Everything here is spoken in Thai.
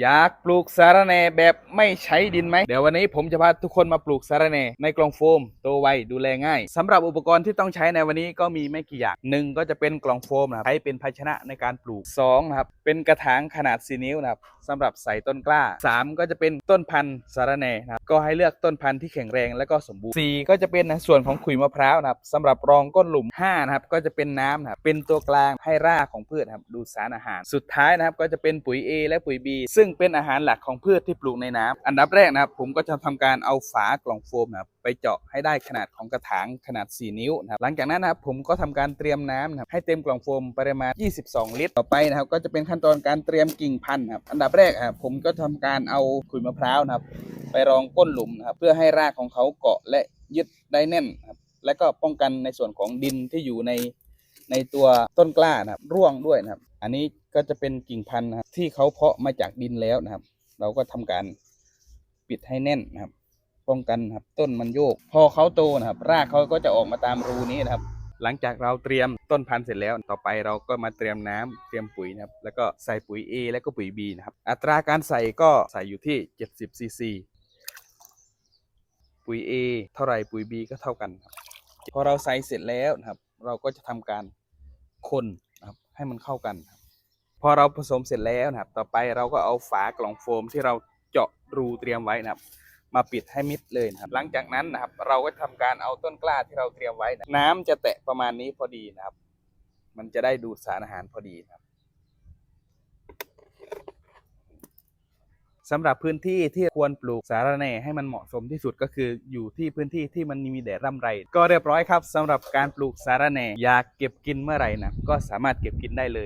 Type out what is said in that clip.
อยากปลูกสาระแหน่แบบไม่ใช้ดินไหม เดี๋ยววันนี้ผมจะพาทุกคนมาปลูกสาระแหน่ในกล่องโฟมโตไวดูแลง่ายสำหรับอุปกรณ์ที่ต้องใช้ในวันนี้ก็มีไม่กี่อย่างหนึ่งก็จะเป็นกล่องโฟมนะครับใช้เป็นภาชนะในการปลูกสองนะครับเป็นกระถางขนาด4นิ้วนะครับสำหรับใส่ต้นกล้าสามก็จะเป็นต้นพันธุ์สาระแหน่นะครับก็ให้เลือกต้นพันธุ์ที่แข็งแรงและก็สมบูรณ์สี่ก็จะเป็นในส่วนของขุยมะพร้าวนะครับสำหรับรองก้นหลุมห้านะครับก็จะเป็นน้ำนะครับเป็นตัวกลางให้รากของพืชครับดูดสารอาหาร สุดท้ายนะครับก็จะเป็นปุ๋ย A และปุ๋ย B ซึ่งงเป็นอาหารหลักของพืชที่ปลูกในน้ำอันดับแรกนะครับ ผมก็จะทำการเอาฝากล่องโฟมนะครับไปเจาะให้ได้ขนาดของกระถางขนาด 4 นิ้วนะครับหลังจากนั้นนะครับผมก็ทำการเตรียมน้ำนะครับให้เต็มกล่องโฟมปริมาณ 22 ลิตร ต่อไปนะครับก็จะเป็นขั้นตอนการเตรียมกิ่งพันธุ์ครับอันดับแรกอะผมก็ทำการเอาขุยมะพร้าวนะครับไปรองก้นหลุมนะครับเพื่อให้รากของเขาเกาะและยึดได้แน่นนะครับและก็ป้องกันในส่วนของดินที่อยู่ใน ในตัวต้นกล้านะครับร่วงด้วยนะครับ อันนี้ก็จะเป็นกิ่งพันธุ์นะครับที่เขาเพาะมาจากดินแล้วนะครับ เราก็ทำการปิดให้แน่นนะครับ ป้องกันครับต้นมันโยก พอเขาโตนะครับ รากเขาก็จะออกมาตามรูนี้นะครับ หลังจากเราเตรียมต้นพันธุ์เสร็จแล้ว ต่อไปเราก็มาเตรียมน้ำเตรียมปุ๋ยนะครับ แล้วก็ใส่ปุ๋ย A และก็ปุ๋ย B นะครับ อัตราการใส่ก็ใส่อยู่ที่ 70ซีซีปุ๋ย A เท่าไหร่ปุ๋ย B ก็เท่ากันครับ พอเราใส่เสร็จแล้วนะครับ เราก็จะทำการคนนะครับให้มันเข้ากันครับพอเราผสมเสร็จแล้วนะครับ ต่อไปเราก็เอาฝากล่องโฟมที่เราเจาะรูเตรียมไว้นะครับ มาปิดให้มิดเลยนะครับ หลังจากนั้นนะครับ เราก็ทำการเอาต้นกล้าที่เราเตรียมไว้นะน้ำจะแตะประมาณนี้พอดีนะครับ มันจะได้ดูดสารอาหารพอดีนะครับ สำหรับพื้นที่ที่ควรปลูกสาระแหน่ให้มันเหมาะสมที่สุดก็คืออยู่ที่พื้นที่ที่มันมีแดดร่ำไร ก็เรียบร้อยครับสำหรับการปลูกสาระแหน่อยากเก็บกินเมื่อไหร่นะก็สามารถเก็บกินได้เลย